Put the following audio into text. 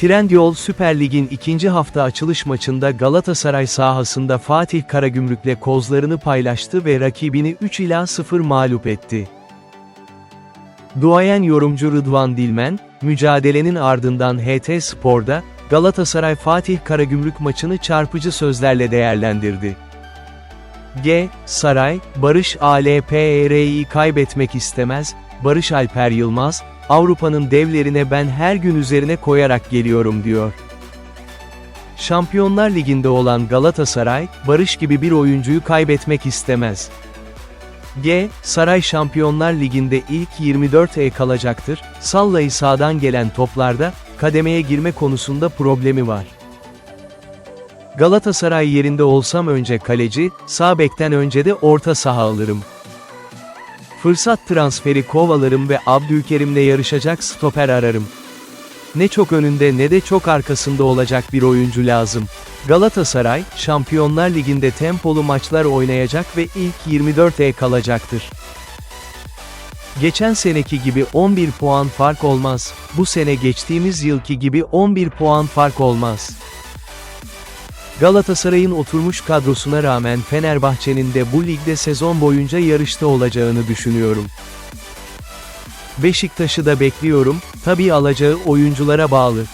Trendyol Süper Lig'in ikinci hafta açılış maçında Galatasaray sahasında Fatih Karagümrük'le kozlarını paylaştı ve rakibini 3 ila 0 mağlup etti. Duayen yorumcu Rıdvan Dilmen, mücadelenin ardından HT Spor'da, Galatasaray Fatih Karagümrük maçını çarpıcı sözlerle değerlendirdi. G. Saray, Barış Alper'i kaybetmek istemez, Barış Alper Yılmaz, Avrupa'nın devlerine ben her gün üzerine koyarak geliyorum diyor. Şampiyonlar Ligi'nde olan Galatasaray, Barış gibi bir oyuncuyu kaybetmek istemez. G. Saray Şampiyonlar Ligi'nde ilk 24'e kalacaktır, sallayı sağdan gelen toplarda, kademeye girme konusunda problemi var. Galatasaray yerinde olsam önce kaleci, sağ bekten önce de orta saha alırım. Fırsat transferi kovalarım ve Abdülkerim'le yarışacak stoper ararım. Ne çok önünde ne de çok arkasında olacak bir oyuncu lazım. Galatasaray, Şampiyonlar Ligi'nde tempolu maçlar oynayacak ve ilk 24'e kalacaktır. Geçen seneki gibi 11 puan fark olmaz. Bu sene geçtiğimiz yılki gibi 11 puan fark olmaz. Galatasaray'ın oturmuş kadrosuna rağmen Fenerbahçe'nin de bu ligde sezon boyunca yarışta olacağını düşünüyorum. Beşiktaş'ı da bekliyorum, tabii alacağı oyunculara bağlı.